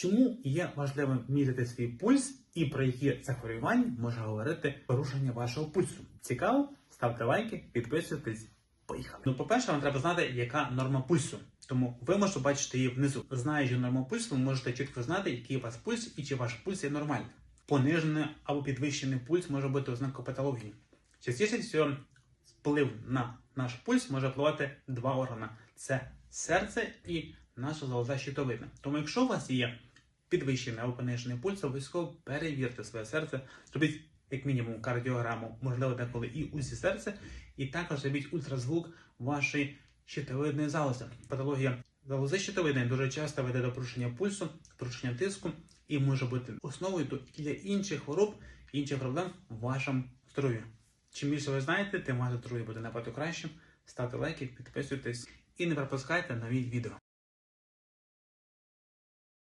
Чому є важливим міряти свій пульс і про які захворювання може говорити порушення вашого пульсу? Цікаво? Ставте лайки, підписуйтесь. Поїхали. Ну, по-перше, вам треба знати, яка норма пульсу. Тому ви можете бачити її внизу. Знаючи норму пульсу, ви можете чітко знати, який у вас пульс і чи ваш пульс є нормальний. Понижений або підвищений пульс може бути ознакою патології. Частіше всього вплив на наш пульс може впливати два органи: це серце і наша залоза щитовидна. Тому, якщо у вас є підвищений або понижений пульс, обов'язково перевірте своє серце, зробіть як мінімум кардіограму, можливо, деколи і УЗІ серця, і також зробіть ультразвук вашої щитовидної залози. Патологія залози щитовидної дуже часто веде до порушення пульсу, порушення тиску і може бути основою для інших хвороб, інших проблем в вашому здоров'ї. Чим більше ви знаєте, тим ваше здоров'я буде набагато кращим. Ставте лайки, підписуйтесь і не пропускайте нові відео.